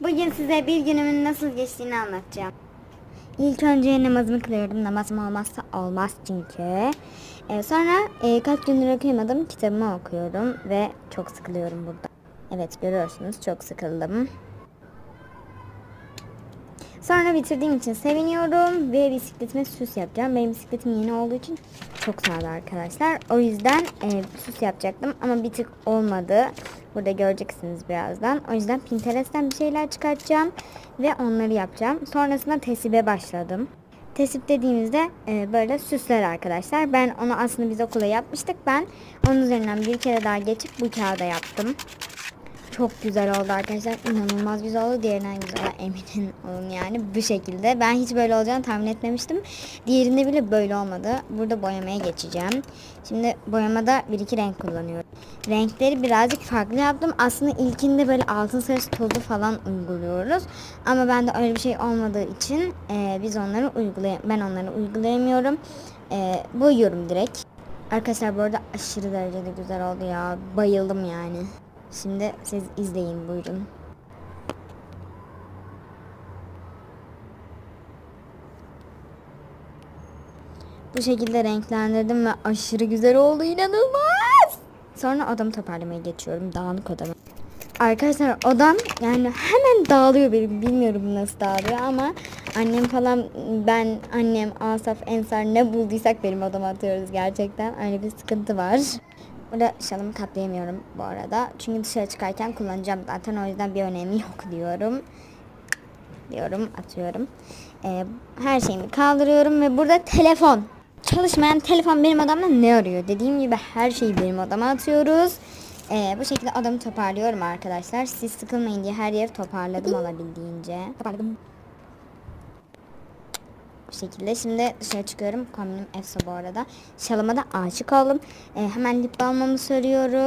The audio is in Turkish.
Bugün size bir günümün nasıl geçtiğini anlatacağım. İlk önce namazımı kılıyorum. Namazım olmazsa olmaz çünkü. Ee, sonra e, kaç gündür okuyamadım. Kitabımı okuyorum ve çok sıkılıyorum burada. Evet görüyorsunuz çok sıkıldım. Sonra bitirdiğim için seviniyorum ve bisikletime süs yapacağım. Benim bisikletim yeni olduğu için çok sade arkadaşlar. O yüzden e, süs yapacaktım ama bir tık olmadı. Burada göreceksiniz birazdan. O yüzden Pinterest'ten bir şeyler çıkartacağım ve onları yapacağım. Sonrasında tesibe başladım. Tesip dediğimizde e, böyle süsler arkadaşlar. Ben onu aslında biz okula yapmıştık. Ben onun üzerinden bir kere daha geçip bu kağıda yaptım. Çok güzel oldu arkadaşlar. İnanılmaz güzel oldu. Diğerinden güzel eminim olun yani bu şekilde. Ben hiç böyle olacağını tahmin etmemiştim. Diğerinde bile böyle olmadı. Burada boyamaya geçeceğim. Şimdi boyamada bir iki renk kullanıyorum. Renkleri birazcık farklı yaptım. Aslında ilkinde böyle altın sarısı tozu falan uyguluyoruz. Ama bende öyle bir şey olmadığı için e, biz onları uygulay ben onları uygulayamıyorum. E, boyuyorum direkt. Arkadaşlar bu arada aşırı derecede güzel oldu ya. Bayıldım yani. Şimdi siz izleyin buyurun. Bu şekilde renklendirdim ve aşırı güzel oldu inanılmaz. Sonra odamı toparlamaya geçiyorum. Dağınık odamı. Arkadaşlar odam yani hemen dağılıyor benim. Bilmiyorum nasıl dağılıyor ama annem falan ben annem Asaf Ensar ne bulduysak benim odama atıyoruz gerçekten. Öyle bir sıkıntı var. Burada şalımı katlayamıyorum bu arada. Çünkü dışarı çıkarken kullanacağım zaten o yüzden bir önemi yok diyorum. Diyorum atıyorum. Ee, her şeyimi kaldırıyorum ve burada telefon. Çalışmayan telefon benim odamda ne arıyor? Dediğim gibi her şeyi benim odama atıyoruz. Ee, bu şekilde odamı toparlıyorum arkadaşlar. Siz sıkılmayın diye her yeri toparladım olabildiğince. Toparladım. Bu şekilde şimdi dışarı çıkıyorum. Kombinim efsa bu arada. Şalıma da aşık oldum. Ee, hemen lip balmımı sürüyorum.